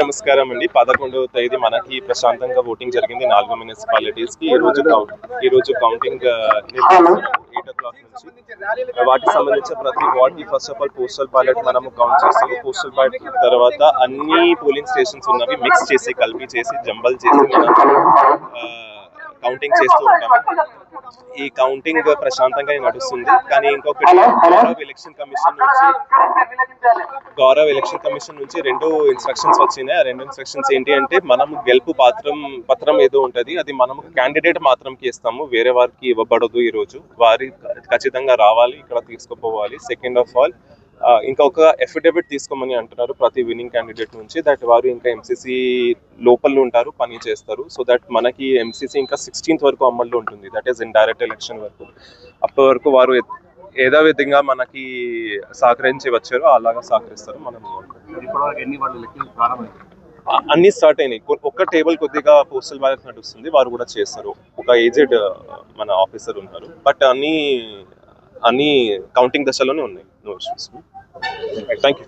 నమస్కారం అండి. పదకొండవ తేదీ మనకి ప్రశాంతంగా ఓటింగ్ జరిగింది. నాలుగు మున్సిపాలిటీస్కి ఈ రోజు ఈ రోజు కౌంటింగ్ ఎయిట్ ఓ క్లాక్ నుంచి. వాటికి సంబంధించిన ప్రతి వార్డ్కి first of all postal ballot మనము కౌంట్ చేస్తాము. పోస్టల్ బ్యాలెట్ తర్వాత అన్ని పోలింగ్ స్టేషన్స్ ఉన్నవి మిక్స్ చేసి కలిపి చేసి జంబల్ చేసి మనం కౌంటింగ్ చేస్తూ ఉంటాము? ఈ కౌంటింగ్ ప్రశాంతంగా నడుస్తుంది. కానీ ఇంకొకటి గౌరవ ఎలక్షన్ కమిషన్ నుంచి గౌరవ ఎలక్షన్ కమిషన్ నుంచి రెండు ఇన్స్ట్రక్షన్స్ వచ్చినాయి. ఆ రెండు ఇన్స్ట్రక్షన్స్ ఏంటి అంటే మనం గెలుపు పాత్రం పత్రం ఏదో ఉంటది. అది మనం క్యాండిడేట్ మాత్రంకి ఇస్తాము వేరే వారికి ఇవ్వబడదు ఈ రోజు వారి ఖచ్చితంగా రావాలి ఇక్కడ తీసుకుపోవాలి. సెకండ్ ఆఫ్ ఆల్ ఇంకొక ఎఫిడవిట్ తీసుకోమని అంటున్నారు ప్రతి విన్నింగ్ క్యాండిడేట్ నుంచి దట్ వారు ఇంకా ఎంసీసీ లోపల ఉంటారు పని చేస్తారు. సో దట్ మనకి ఎంసీసీ ఇంకా సిక్స్టీన్త్ వరకు అమల్లో ఉంటుంది. దట్ ఈస్ ఇండైరెక్ట్ ఎలక్షన్ వరకు. అప్పటి వరకు వారు ఏదో విధంగా మనకి సహకరించి వచ్చారో అలాగా సహకరిస్తారు మనం అన్ని స్టార్ట్ అయినాయి. ఒక్క టేబుల్ కొద్దిగా పోస్టల్ బ్యాలెట్ నడుస్తుంది. వారు కూడా చేస్తారు. ఒక ఏజెడ్ మన ఆఫీసర్ ఉన్నారు బట్ అన్ని అన్ని కౌంటింగ్ దశలోనే ఉన్నాయి. No issues thank you